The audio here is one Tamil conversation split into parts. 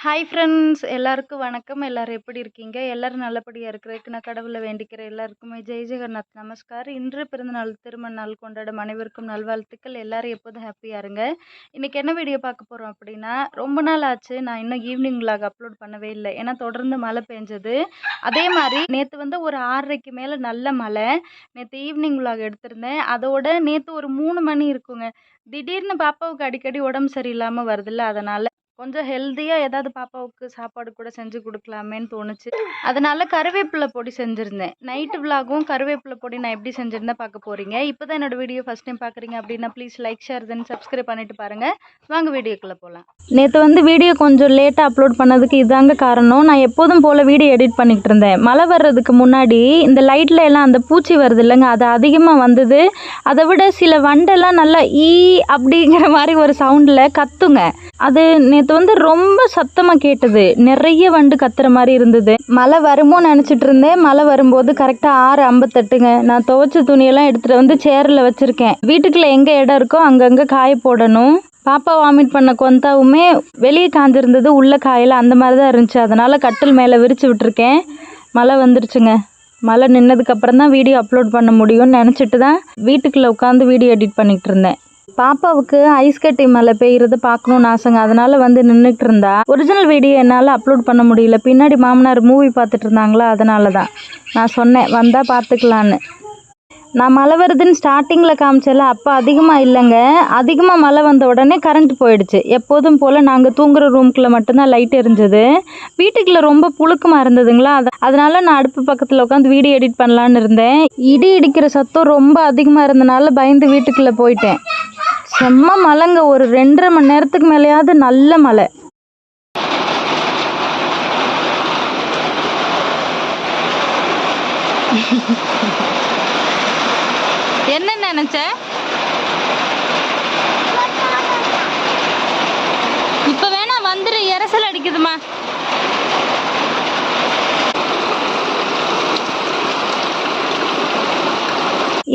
ஹாய் ஃப்ரெண்ட்ஸ் எல்லாருக்கும் வணக்கம். எல்லாரும் எப்படி இருக்கீங்க? எல்லோரும் நல்லபடியாக இருக்கிறதுக்கு நான் கடவுளை வேண்டிக்கிறேன். எல்லாருக்குமே ஜெய் ஜெகநாத் நமஸ்கார். இன்று பிறந்தநாள் திருமண நாள் கொண்டாடும் அனைவருக்கும் நல்வாழ்த்துக்கள். எல்லோரும் எப்போதும் ஹாப்பியாக இருங்க. இன்றைக்கி என்ன வீடியோ பார்க்க போகிறோம் அப்படின்னா ரொம்ப நாள் ஆச்சு. நான் இன்னும் ஈவினிங் விலாக் அப்லோட் பண்ணவே இல்லை. ஏன்னா தொடர்ந்து மழை பெஞ்சது. அதே மாதிரி நேற்று வந்து ஒரு ஆறரைக்கு மேலே நல்ல மழை. நேற்று ஈவினிங் விலாக் எடுத்திருந்தேன். அதோட நேற்று ஒரு மூணு மணி இருக்குங்க. திடீர்னு பாப்பாவுக்கு அடிக்கடி உடம்பு சரியில்லாமல் வருதுல்ல. அதனால் கொஞ்சம் ஹெல்த்தியாக ஏதாவது பாப்பாவுக்கு சாப்பாடு கூட செஞ்சு கொடுக்கலாமேன்னு தோணுச்சு. அதனால கருவேப்பிலை பொடி செஞ்சுருந்தேன். நைட்டு விலாகும் கருவேப்பிலை பொடி நான் எப்படி செஞ்சுருந்தேன் பார்க்க போகிறீங்க இப்போ தான் என்னோட வீடியோ ஃபஸ்ட் டைம் பார்க்குறீங்க அப்படின்னா please like share then subscribe பண்ணிட்டு பாருங்கள் வாங்க வீடியோக்குள்ளே போகலாம் நேற்று வந்து வீடியோ கொஞ்சம் லேட்டாக அப்லோட் பண்ணதுக்கு இதாங்க காரணம். நான் எப்போதும் போல் வீடியோ எடிட் பண்ணிகிட்டு இருந்தேன். மழை வர்றதுக்கு முன்னாடி இந்த லைட்டில் எல்லாம் அந்த பூச்சி வருது இல்லைங்க அது அதிகமாக வந்தது. அதை விட சில வண்டெல்லாம் நல்லா ஈ அப்படிங்கிற மாதிரி ஒரு சவுண்டில் கத்துங்க. அது நேற்று வந்து ரொம்ப சத்தமாக கேட்டது. நிறைய வண்டு கத்துற மாதிரி இருந்தது. மழை வருமோ நினச்சிட்டு இருந்தேன். மழை வரும்போது கரெக்டாக ஆறு ஐம்பத்தெட்டுங்க நான் துவைச்ச துணியெல்லாம் எடுத்துகிட்டு வந்து சேரில் வச்சுருக்கேன். வீட்டுக்குள்ளே எங்கே இடம் இருக்கோ அங்கங்கே காய போடணும். பாப்பா வாமிட் பண்ண கொந்தாவுமே வெளியே காஞ்சிருந்தது உள்ளே காயில் அந்த மாதிரி தான் இருந்துச்சு. அதனால் கட்டில் மேலே விரித்து விட்டுருக்கேன். மழை வந்துருச்சுங்க. மழை நின்னதுக்கப்புறம் தான் வீடியோ அப்லோட் பண்ண முடியும்னு நினச்சிட்டு தான் வீட்டுக்குள்ளே உட்காந்து வீடியோ எடிட் பண்ணிகிட்டு இருந்தேன். பாப்பாவுக்கு ஐஸ் கட்டி மழை பெய்யறது பார்க்கணுன்னு ஆசைங்க. அதனால வந்து நின்றுட்டு இருந்தா ஒரிஜினல் வீடியோ என்னால் அப்லோட் பண்ண முடியல. பின்னாடி மாமனார் மூவி பார்த்துட்டு இருந்தாங்களா? அதனால தான் நான் சொன்னேன் வந்தால் பார்த்துக்கலான்னு. நான் மழை வருதுன்னு ஸ்டார்டிங்கில் காமிச்சல அப்போ அதிகமாக இல்லைங்க. அதிகமாக மழை வந்த உடனே கரண்ட் போயிடுச்சு. எப்போதும் போல் நாங்கள் தூங்குற ரூம்குள்ளே மட்டும்தான் லைட் எரிஞ்சது. வீட்டுக்குள்ளே ரொம்ப புழுக்கமாக இருந்ததுங்களா? அது அதனால நான் அடுப்பு பக்கத்தில் உட்காந்து வீடியோ எடிட் பண்ணலான்னு இருந்தேன். இடி இடிக்கிற சத்தம் ரொம்ப அதிகமாக இருந்தனால பயந்து வீட்டுக்குள்ளே போயிட்டேன். செம்ம மழைங்க. ஒரு ரெண்டரை மணி நேரத்துக்கு மேலேயாவது நல்ல மழை. என்ன நினைச்ச? இப்ப வேணா வந்துரு. எரசல் அடிக்குதுமா.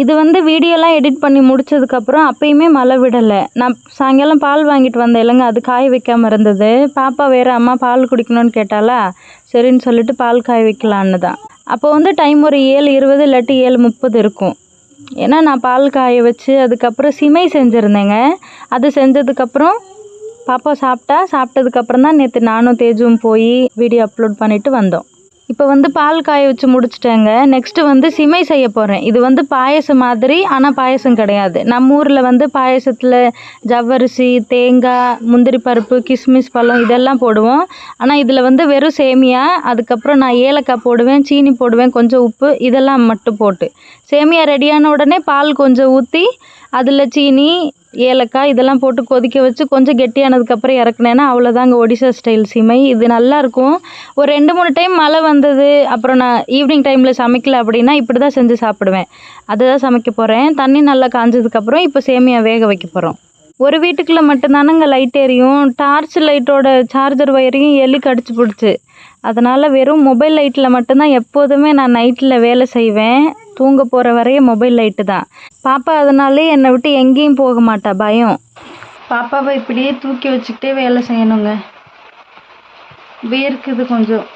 இது வந்து வீடியோலாம் எடிட் பண்ணி முடிச்சதுக்கப்புறம் அப்பயுமே மழை விடலை. நான் சாயங்காலம் பால் வாங்கிட்டு வந்தேன். இல்லைங்க அது காய வைக்காமல் இருந்தது. பாப்பா வேறு அம்மா பால் குடிக்கணும்னு கேட்டாலா சரின்னு சொல்லிட்டு பால் காய வைக்கலான்னு தான். அப்போ வந்து டைம் ஒரு ஏழு இருபது இல்லாட்டி ஏழு முப்பது இருக்கும். ஏன்னா நான் பால் காய வச்சு அதுக்கப்புறம் சிமை செஞ்சுருந்தேங்க. அது செஞ்சதுக்கப்புறம் பாப்பா சாப்பிட்டா சாப்பிட்டதுக்கப்புறம் தான் நேற்று நானும் தேஜும் போய் வீடியோ அப்லோட் பண்ணிவிட்டு வந்தோம். இப்போ வந்து பால் காய வச்சு முடிச்சிட்டேங்க. நெக்ஸ்ட்டு வந்து சிமை செய்ய போகிறேன் இது வந்து பாயசம் மாதிரி ஆனால் பாயசம் கிடையாது. நம்ம ஊரில் வந்து பாயசத்தில் ஜவ்வரிசி தேங்காய் முந்திரி பருப்பு கிஸ்மிஸ் பழம் இதெல்லாம் போடுவோம். ஆனால் இதில் வந்து வெறும் சேமியா அதுக்கப்புறம் நான் ஏலக்காய் போடுவேன் சீனி போடுவேன் கொஞ்சம் உப்பு இதெல்லாம் மட்டும் போட்டு. சேமியா ரெடியான உடனே பால் கொஞ்சம் ஊற்றி அதில் சீனி ஏலக்காய் இதெல்லாம் போட்டு கொதிக்க வச்சு கொஞ்சம் கெட்டியானதுக்கப்புறம் இறக்குனேன்னா அவ்வளோதாங்க ஒடிசா ஸ்டைல் சீமை. இது நல்லாயிருக்கும் ஒரு ரெண்டு மூணு டைம் மழை வந்தது அப்புறம் நான் ஈவினிங் டைமில் சமைக்கல அப்படின்னா இப்படி தான் செஞ்சு சாப்பிடுவேன். அதுதான் சமைக்க போகிறேன் தண்ணி நல்லா காஞ்சதுக்கப்புறம் இப்போ சேமியா வேக வைக்க போகிறோம் ஒரு வீட்டுக்குள்ளே மட்டும்தானங்க லைட் எரியும். டார்ச் லைட்டோட சார்ஜர் ஒயரையும் எலி கடிச்சு பிடிச்சி. அதனால் வெறும் மொபைல் லைட்டில் மட்டும்தான் எப்போதுமே நான் நைட்டில் வேலை செய்வேன். தூங்க போகிற வரையும் மொபைல் லைட்டு தான். பாப்பா அதனாலே என்னை விட்டு எங்கேயும் போக மாட்டா. பயம். பாப்பாவை இப்படியே தூக்கி வச்சுக்கிட்டே வேலை செய்யணுங்க. வேர்க்குது கொஞ்சம்.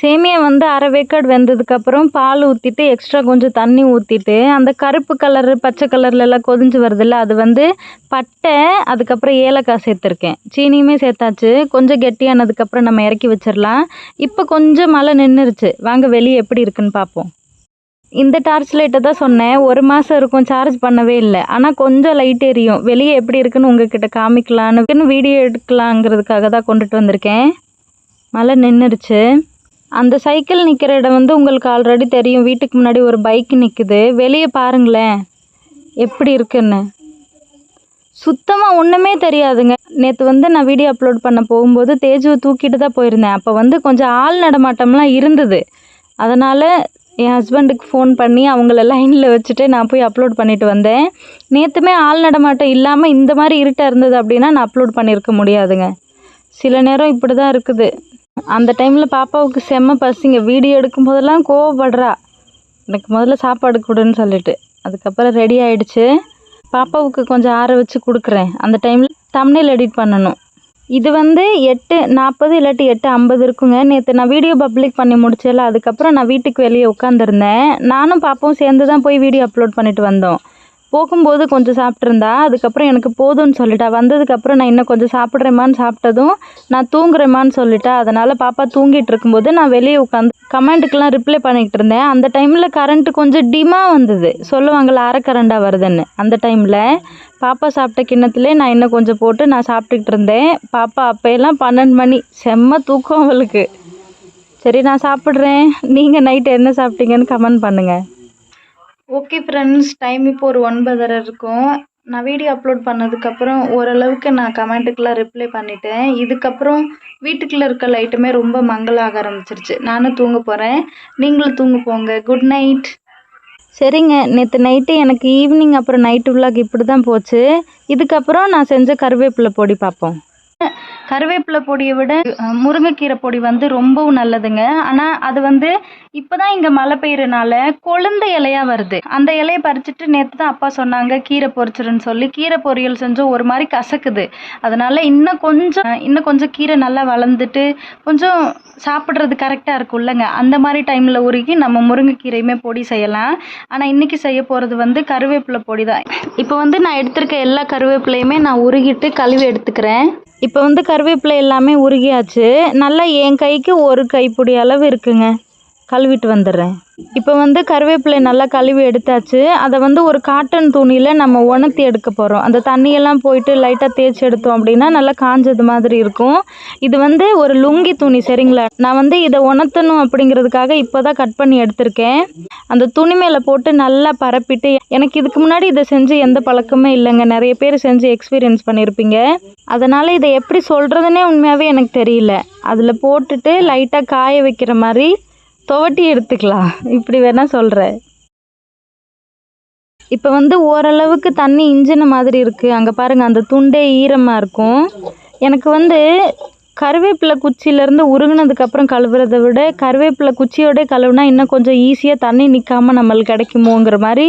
சேமியா வந்து அரை வேக்காடு வெந்ததுக்கப்புறம் பால் ஊற்றிட்டு எக்ஸ்ட்ரா கொஞ்சம் தண்ணி ஊற்றிட்டு அந்த கருப்பு கலரு பச்சை கலர்லலாம் கொதிஞ்சு வருதுல்ல அது வந்து பட்டை அதுக்கப்புறம் ஏலக்காய் சேர்த்துருக்கேன். சீனியுமே சேர்த்தாச்சு. கொஞ்சம் கெட்டியானதுக்கப்புறம் நம்ம இறக்கி வச்சிடலாம் இப்போ கொஞ்சம் மழை நின்றுருச்சு வாங்க வெளியே எப்படி இருக்குன்னு பார்ப்போம். இந்த டார்ச் லைட்டை தான் சொன்னேன். ஒரு மாதம் இருக்கும் சார்ஜ் பண்ணவே இல்லை. ஆனால் கொஞ்சம் லைட் எரியும். வெளியே எப்படி இருக்குன்னு உங்ககிட்ட காமிக்கலான்னு வீடியோ எடுக்கலாங்கிறதுக்காக தான் கொண்டுட்டு வந்திருக்கேன். மழை நின்றுருச்சு அந்த சைக்கிள் நிற்கிற இடம் வந்து உங்களுக்கு ஆல்ரெடி தெரியும். வீட்டுக்கு முன்னாடி ஒரு பைக் நிற்குது வெளியே பாருங்களேன். எப்படி இருக்குன்னு. சுத்தமாக ஒன்றுமே தெரியாதுங்க. நேற்று வந்து நான் வீடியோ அப்லோட் பண்ண போகும்போது தேஜுவை தூக்கிட்டு தான் போயிருந்தேன். அப்போ வந்து கொஞ்சம் ஆள் நடமாட்டம்லாம் இருந்தது. அதனால் என் ஹஸ்பண்டுக்கு ஃபோன் பண்ணி அவங்கள லைனில் வச்சுட்டு நான் போய் அப்லோட் பண்ணிட்டு வந்தேன். நேற்றுமே ஆள் நடமாட்டம் இல்லாமல் இந்த மாதிரி இருட்டாக இருந்தது அப்படின்னா நான் அப்லோட் பண்ணியிருக்க முடியாதுங்க. சில நேரம் இப்படி தான் இருக்குது. அந்த டைமில் பாப்பாவுக்கு செம்ம பசிங்க. வீடியோ எடுக்கும் போதெல்லாம் கோவப்படுறா. எனக்கு முதல்ல சாப்பாடு கொடுன்னு சொல்லிட்டு. அதுக்கப்புறம் ரெடி ஆயிடுச்சு. பாப்பாவுக்கு கொஞ்சம் ஆற வச்சு கொடுக்குறேன். அந்த டைமில் தம்ப்நெயில் எடிட் பண்ணணும். இது வந்து எட்டு நாற்பது இல்லாட்டி எட்டு ஐம்பது இருக்குங்க. நேற்று நான் வீடியோ பப்ளிக் பண்ணி முடிச்சல அதுக்கப்புறம் நான் வீட்டுக்கு வெளியே உட்காந்துருந்தேன் நானும் பாப்பாவும் சேர்ந்து தான் போய் வீடியோ அப்லோட் பண்ணிட்டு வந்தோம். போகும்போது கொஞ்சம் சாப்பிட்ருந்தா அதுக்கப்புறம் எனக்கு போதும்னு சொல்லிட்டா. வந்ததுக்கப்புறம் நான் இன்னும் கொஞ்சம் சாப்பிட்றேம்மான்னு சாப்பிட்டதும் நான் தூங்குறேம்மான்னு சொல்லிட்டா. அதனால் பாப்பா தூங்கிட்டு இருக்கும்போது நான் வெளியே உட்காந்து கமெண்ட்டுக்கெலாம் ரிப்ளை பண்ணிக்கிட்டு இருந்தேன். அந்த டைமில் கரண்ட்டு கொஞ்சம் டிமாக வந்தது. சொல்லுவாங்கள்ல அரைக்கரண்டாக வருதுன்னு. அந்த டைமில் பாப்பா சாப்பிட்ட கிண்ணத்துலேயே நான் இன்னும் கொஞ்சம் போட்டு நான் சாப்பிட்டுக்கிட்டு இருந்தேன். பாப்பா அப்போயெல்லாம் பன்னெண்டு மணி. செம்ம தூக்கம் அவளுக்கு. சரி நான் சாப்பிட்றேன். நீங்கள் நைட்டு என்ன சாப்பிட்டீங்கன்னு கமெண்ட் பண்ணுங்கள் ஓகே ஃப்ரெண்ட்ஸ் டைம் இப்போ ஒரு ஒன்பதரை இருக்கும். நான் வீடியோ அப்லோட் பண்ணதுக்கப்புறம் ஓரளவுக்கு நான் கமெண்ட்டுக்கெலாம் ரிப்ளை பண்ணிட்டேன். இதுக்கப்புறம் வீட்டுக்குள்ளே இருக்க லைட்டுமே ரொம்ப மங்கலாக ஆரம்பிச்சிருச்சு. நானும் தூங்க போகிறேன் நீங்களும் தூங்க போங்க. குட் நைட் சரிங்க. நேற்று நைட்டு எனக்கு ஈவினிங் அப்புறம் நைட்டு விலாக் இப்படி தான் போச்சு. இதுக்கப்புறம் நான் செஞ்ச கருவேப்பிலை பொடி பார்ப்போம். கருவேப்பிலை பொடியை விட முருங்கைக்கீரை பொடி வந்து ரொம்பவும் நல்லதுங்க. ஆனால் அது வந்து இப்போ தான் இங்கே மழை பெய்யறனால கொழுந்த இலையா வருது. அந்த இலையை பறிச்சுட்டு நேற்று தான் அப்பா சொன்னாங்க கீரை பொரிச்சிருன்னு சொல்லி. கீரை பொரியல் செஞ்சோம் ஒரு மாதிரி கசக்குது. அதனால இன்னும் கொஞ்சம் இன்னும் கொஞ்சம் கீரை நல்லா வளர்ந்துட்டு கொஞ்சம் சாப்பிட்றது கரெக்டாக இருக்கும்லங்க அந்த மாதிரி டைமில் உருகி நம்ம முருங்கைக்கீரையுமே பொடி செய்யலாம். ஆனால் இன்னைக்கு செய்ய போகிறது வந்து கருவேப்பிலை பொடி தான் இப்போ வந்து நான் எடுத்திருக்க எல்லா கருவேப்பிலையுமே நான் உருகிட்டு கழுவி எடுத்துக்கிறேன். இப்போ வந்து கருவேப்பிலை எல்லாமே உருகியாச்சு. நல்லா என் கைக்கு ஒரு கைப்பிடி அளவு இருக்குங்க. கழுவிட்டு வந்துடுறேன். இப்போ வந்து கருவேப்பிலை நல்லா கழுவி எடுத்தாச்சு. அதை வந்து ஒரு காட்டன் துணியில் நம்ம உணர்த்தி எடுக்க போகிறோம் அந்த தண்ணியெல்லாம் போயிட்டு லைட்டாக தேய்ச்சி எடுத்தோம் அப்படின்னா நல்லா காஞ்சது மாதிரி இருக்கும். இது வந்து ஒரு லுங்கி துணி சரிங்களா? நான் வந்து இதை உணர்த்தணும் அப்படிங்கிறதுக்காக இப்போ தான் கட் பண்ணி எடுத்திருக்கேன். அந்த துணி மேலே போட்டு நல்லா பரப்பிட்டு எனக்கு இதுக்கு முன்னாடி இதை செஞ்சு எந்த பழக்கமே இல்லைங்க. நிறைய பேர் செஞ்சு எக்ஸ்பீரியன்ஸ் பண்ணியிருப்பீங்க அதனால் இதை எப்படி சொல்கிறதுனே உண்மையாகவே எனக்கு தெரியல. அதில் போட்டுட்டு லைட்டாக காய வைக்கிற மாதிரி துவட்டி எடுத்துக்கலாம். இப்படி வேணால் சொல்கிறேன் இப்போ வந்து ஓரளவுக்கு தண்ணி இஞ்சின மாதிரி இருக்குது அங்கே பாருங்கள் அந்த துண்டே ஈரமாக இருக்கும். எனக்கு வந்து கருவேப்பிலை குச்சியிலேருந்து உருகுனதுக்கப்புறம் கழுவுறதை விட கருவேப்பிலை குச்சியோட கழுவுனா இன்னும் கொஞ்சம் ஈஸியாக தண்ணி நிற்காமல் நம்மளுக்கு கிடைக்குமோங்கிற மாதிரி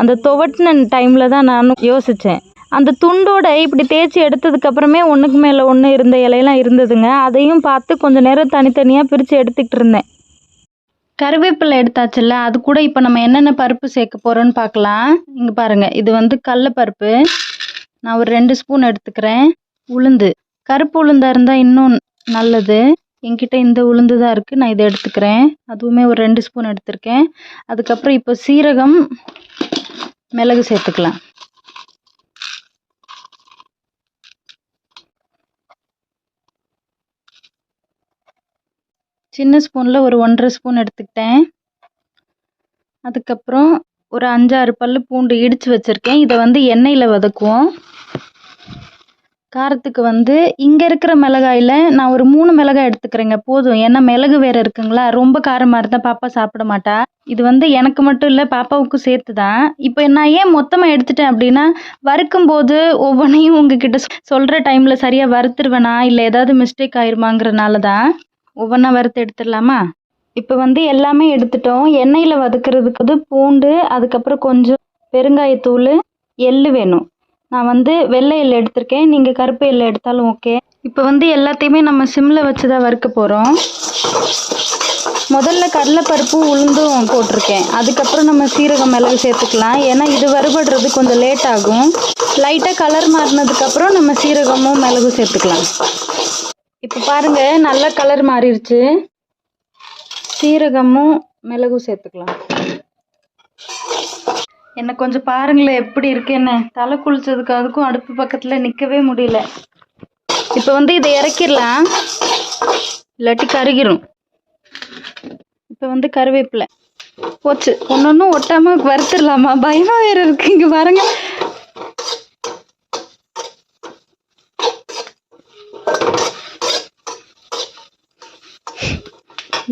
அந்த துவட்டின டைமில் தான் நானும் யோசித்தேன் அந்த துண்டோட இப்படி தேய்ச்சி எடுத்ததுக்கப்புறமே ஒன்றுக்கு மேலே ஒன்று இருந்த இலையெல்லாம் இருந்ததுங்க. அதையும் பார்த்து கொஞ்சம் நேரம் தனித்தனியாக பிரித்து எடுத்துக்கிட்டு இருந்தேன். கருவேப்பிலை எடுத்தாச்சுல்ல அது கூட இப்போ நம்ம என்னென்ன பருப்பு சேர்க்க போகிறோன்னு பார்க்கலாம் இங்கே பாருங்கள் இது வந்து கடலப்பருப்பு. நான் ஒரு ரெண்டு ஸ்பூன் எடுத்துக்கிறேன். உளுந்து. கருப்பு உளுந்தாக இருந்தால் இன்னும் நல்லது. என்கிட்ட இந்த உளுந்து தான் இருக்குது நான் இதை எடுத்துக்கிறேன். அதுவுமே ஒரு ரெண்டு ஸ்பூன் எடுத்திருக்கேன். அதுக்கப்புறம் இப்போ சீரகம் மிளகு சேர்த்துக்கலாம். சின்ன ஸ்பூனில் ஒரு ஒன்றரை ஸ்பூன் எடுத்துக்கிட்டேன். அதுக்கப்புறம் ஒரு அஞ்சாறு பல் பூண்டு இடித்து வச்சுருக்கேன். இதை வந்து எண்ணெயில் வதக்குவோம். காரத்துக்கு வந்து இங்கே இருக்கிற மிளகாயில் நான் ஒரு மூணு மிளகாய் எடுத்துக்கிறேங்க போதும். ஏன்னா மிளகு வேறு இருக்குங்களா ரொம்ப காரமாக இருந்தால் பாப்பா சாப்பிட மாட்டா. இது வந்து எனக்கு மட்டும் இல்லை பாப்பாவுக்கும் சேர்த்து தான் இப்போ நான் ஏன் மொத்தமாக எடுத்துட்டேன் அப்படின்னா வறுக்கும் போது ஒவ்வொன்றையும் உங்ககிட்ட சொல்கிற டைமில் சரியாக வறுத்துருவேனா இல்லை ஏதாவது மிஸ்டேக் ஆயிருமாங்கிறனால தான் ஒவ்வொன்றா வறுத்து எடுத்துடலாமா? இப்போ வந்து எல்லாமே எடுத்துட்டோம். எண்ணெயில் வதக்கிறதுக்கு வந்து பூண்டு அதுக்கப்புறம் கொஞ்சம் பெருங்காயத்தூள் எள் வேணும். நான் வந்து வெள்ளை எள்ளு எடுத்திருக்கேன். நீங்கள் கருப்பு எள்ளு எடுத்தாலும் ஓகே. இப்போ வந்து எல்லாத்தையுமே நம்ம சிம்மில் வச்சு தான் வறுக்க போகிறோம் முதல்ல கடலைப்பருப்பும் உளுந்தும் போட்டிருக்கேன். அதுக்கப்புறம் நம்ம சீரகம் மிளகு சேர்த்துக்கலாம். ஏன்னா இது வறுபடுறது கொஞ்சம் லேட் ஆகும். லைட்டாக கலர் மாறினதுக்கப்புறம் நம்ம சீரகமும் மிளகும் சேர்த்துக்கலாம். இப்போ பாருங்க நல்ல கலர் மாறிடுச்சு. சீரகமும் மிளகும் சேர்த்துக்கலாம். என்ன கொஞ்சம் பாருங்களேன் எப்படி இருக்குன்னு தலை குளிச்சதுக்கு அதுக்கும் அடுப்பு பக்கத்தில் நிற்கவே முடியல. இப்போ வந்து இதை இறக்கிடலாம். இல்லாட்டி கருகிரும். இப்போ வந்து கருவேப்பிலை. போச்சு. ஒன்று ஒன்றும் ஒட்டாமல் வறுத்துடலாமா? பயமாக வேறு இருக்கு. இங்கே பாருங்க.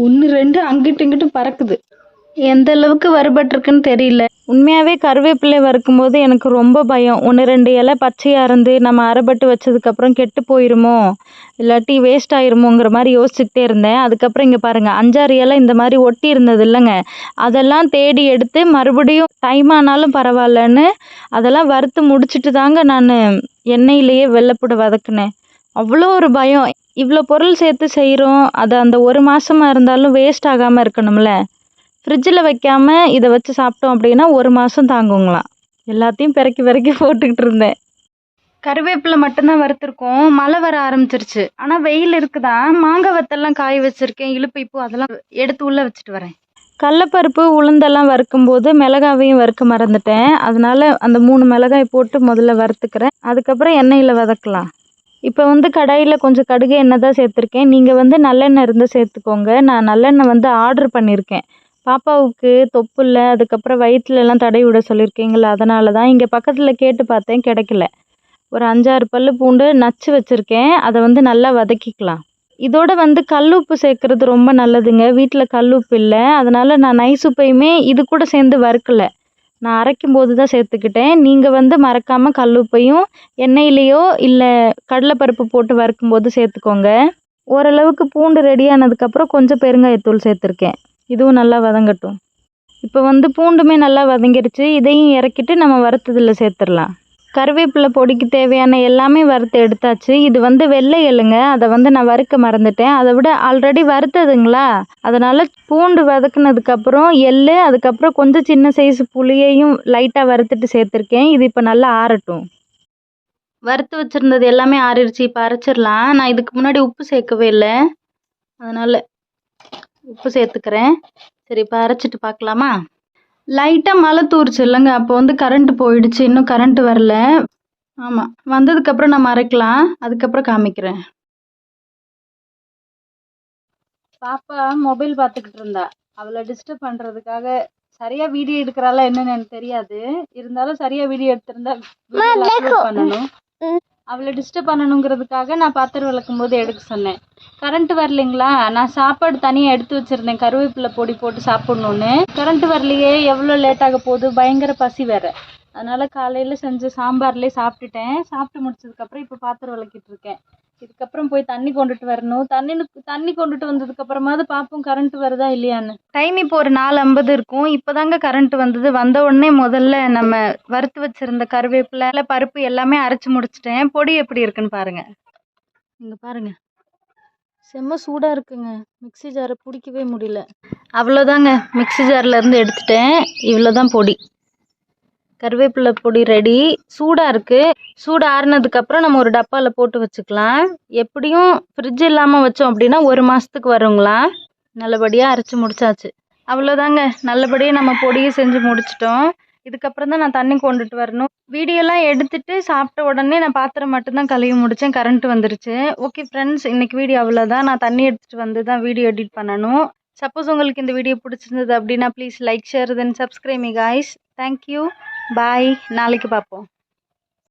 ஒன்று ரெண்டு அங்கிட்டு இங்கிட்டு பறக்குது. எந்த அளவுக்கு வருபட்டிருக்குன்னு தெரியல. உண்மையாகவே கருவேப்பிலை வறுக்கும்போது எனக்கு ரொம்ப பயம். ஒன்று ரெண்டு இலை பச்சையாக இருந்து நம்ம அறப்பட்டு வச்சதுக்கப்புறம் கெட்டு போயிருமோ? இல்லாட்டி வேஸ்ட் ஆயிருமோங்கிற மாதிரி யோசிச்சுக்கிட்டே இருந்தேன். அதுக்கப்புறம் இங்கே பாருங்கள் அஞ்சாறு இலை இந்த மாதிரி ஒட்டி இருந்தது இல்லைங்க. அதெல்லாம் தேடி எடுத்து மறுபடியும் டைம் ஆனாலும் பரவாயில்லன்னு அதெல்லாம் வறுத்து முடிச்சிட்டு தாங்க நான் எண்ணெயிலேயே வெள்ளைப்பூட வதக்குனேன். அவ்வளோ ஒரு பயம். இவ்வளோ பொருள் சேர்த்து செய்கிறோம் அது அந்த ஒரு மாதமாக இருந்தாலும் வேஸ்ட் ஆகாமல் இருக்கணும்ல. ஃப்ரிட்ஜில் வைக்காமல் இதை வச்சு சாப்பிட்டோம் அப்படின்னா ஒரு மாதம் தாங்குங்களாம். எல்லாத்தையும் பிறக்கி பிறக்கி போட்டுக்கிட்டு இருந்தேன். கருவேப்பிலை மட்டும்தான் வறுத்துருக்கோம். மழை வர ஆரம்பிச்சிருச்சு. ஆனால் வெயில் இருக்குதான் மாங்காய் வத்தெல்லாம் காய வச்சுருக்கேன். இழுப்பு அதெல்லாம் எடுத்து உள்ளே வச்சுட்டு வரேன். கடலப்பருப்பு உளுந்தெல்லாம் வறுக்கும்போது மிளகாவையும் வறுக்க மறந்துட்டேன். அதனால அந்த மூணு மிளகாய் போட்டு முதல்ல வறுத்துக்கிறேன். அதுக்கப்புறம் எண்ணெயில் வதக்கலாம். இப்போ வந்து கடாயில் கொஞ்சம் கடுகு எண்ணெய் தான் சேர்த்துருக்கேன். நீங்கள் வந்து நல்லெண்ணெய் இருந்தால் சேர்த்துக்கோங்க. நான் நல்லெண்ணெய் வந்து ஆர்டர் பண்ணியிருக்கேன் பாப்பாவுக்கு தொப்புல அதுக்கப்புறம் வயிற்றுலலாம் தடை விட சொல்லியிருக்கீங்களா அதனால தான் இங்கே பக்கத்தில் கேட்டு பார்த்தேன் கிடைக்கல. ஒரு அஞ்சாறு பல்லு பூண்டு நச்சு வச்சுருக்கேன். அதை வந்து நல்லா வதக்கிக்கலாம். இதோட வந்து கல் உப்பு சேர்க்குறது ரொம்ப நல்லதுங்க. வீட்டில் கல் உப்பு இல்லை. அதனால் நான் நைஸ் உப்பையுமே இது கூட சேர்ந்து வறுக்கலை. நான் அரைக்கும் போது தான் சேர்த்துக்கிட்டேன். நீங்கள் வந்து மறக்காமல் கல் உப்பையும் எண்ணெயிலேயோ இல்லை கடலைப்பருப்பு போட்டு வறுக்கும் போது சேர்த்துக்கோங்க. ஓரளவுக்கு பூண்டு ரெடி ஆனதுக்கப்புறம் கொஞ்சம் பெருங்காயத்தூள் சேர்த்துருக்கேன். இதுவும் நல்லா வதங்கட்டும். இப்போ வந்து பூண்டுமே நல்லா வதங்கிருச்சு. இதையும் இறக்கிட்டு நம்ம வறுத்ததில் சேர்த்துடலாம். கருவேப்பிலை பொடிக்கு தேவையான எல்லாமே வறுத்து எடுத்தாச்சு. இது வந்து வெள்ளை எள்ளுங்க. அதை வந்து நான் வறுக்க மறந்துட்டேன். அதை விட ஆல்ரெடி வறுத்ததுங்களா? அதனால் பூண்டு வதக்குனதுக்கப்புறம் எள் அதுக்கப்புறம் கொஞ்சம் சின்ன சைஸ் புளியையும் லைட்டாக வறுத்துட்டு சேர்த்துருக்கேன். இது இப்போ நல்லா ஆறட்டும். வறுத்து வச்சுருந்தது எல்லாமே ஆறிடுச்சு. இப்போ அரைச்சிடலாம். நான் இதுக்கு முன்னாடி உப்பு சேர்க்கவே இல்லை. அதனால் உப்பு சேர்த்துக்கிறேன். சரி இப்போ அரைச்சிட்டு பார்க்கலாமா? லைட்டாக மழை தூரிச்சு இல்லைங்க. அப்போ வந்து கரண்ட்டு போயிடுச்சு. இன்னும் கரண்ட்டு வரல. ஆமாம் வந்ததுக்கப்புறம் நம்ம அரைக்கலாம் அதுக்கப்புறம் காமிக்கிறேன். பாப்பா மொபைல் பார்த்துக்கிட்டு இருந்தா. அவளை டிஸ்டர்ப் பண்ணுறதுக்காக சரியாக வீடியோ எடுக்கிறாளா என்னன்னு எனக்கு தெரியாது. இருந்தாலும் சரியாக வீடியோ எடுத்திருந்தா பண்ணணும். அவளை டிஸ்டர்ப் பண்ணணுங்கிறதுக்காக நான் பாத்திரம் விளக்கும் போது எடுக்க சொன்னேன். கரண்ட் வரலைங்களா? நான் சாப்பாடு தனியாக எடுத்து வச்சிருந்தேன். கருவேப்பிலை பொடி போட்டு சாப்பிட்ணுன்னு கரண்ட் வரலையே எவ்வளோ லேட் ஆக போகுது? பயங்கர பசி வேற. அதனால காலையில் செஞ்ச சாம்பார்லேயே சாப்பிட்டுட்டேன். சாப்பிட்டு முடிச்சதுக்கப்புறம் இப்போ பாத்திரம் விளக்கிட்டு இருக்கேன். இதுக்கப்புறம் போய் தண்ணி கொண்டுட்டு வரணும். தண்ணி தண்ணி கொண்டுட்டு வந்ததுக்கப்புறமாவது பார்ப்போம் கரண்ட் வருதா இல்லையான்னு. டைம் இப்போ ஒரு நாலு ஐம்பது இருக்கும். இப்போதாங்க கரண்ட் வந்தது. வந்த உடனே முதல்ல நம்ம வறுத்து வச்சிருந்த கருவேப்பிலை பருப்பு எல்லாமே அரைச்சி முடிச்சிட்டேன். பொடி எப்படி இருக்குன்னு பாருங்க. இங்கே பாருங்க. செம்ம சூடாக இருக்குங்க. மிக்ஸி ஜாரை பிடிக்கவே முடியல. அவ்வளோதாங்க மிக்ஸி ஜாரில் இருந்து எடுத்துட்டேன். இவ்வளோ தான் பொடி. கருவேப்பிலை பொடி ரெடி சூடாக இருக்குது சூடு ஆறுனதுக்கப்புறம் நம்ம ஒரு டப்பாவில் போட்டு வச்சுக்கலாம். எப்படியும் ஃப்ரிட்ஜ் இல்லாமல் வச்சோம் அப்படின்னா ஒரு மாதத்துக்கு வருங்களா? நல்லபடியாக அரைச்சி முடிச்சாச்சு. அவ்வளோதாங்க நல்லபடியாக நம்ம பொடியை செஞ்சு முடிச்சிட்டோம். இதுக்கப்புறம் தான் நான் தண்ணி கொண்டுட்டு வரணும். வீடியோலாம் எடுத்துட்டு சாப்பிட்ட உடனே நான் பாத்திரம் மட்டும்தான் கழுவி முடித்தேன் கரண்ட் வந்துருச்சு. ஓகே ஃப்ரெண்ட்ஸ் இன்றைக்கி வீடியோ அவ்வளோதான் நான் தண்ணி எடுத்துகிட்டு வந்து தான் வீடியோ எடிட் பண்ணணும். சப்போஸ் உங்களுக்கு இந்த வீடியோ பிடிச்சிருந்தது அப்படின்னா please like share then subscribe me guys thank you bye நாளைக்கு பார்ப்போம்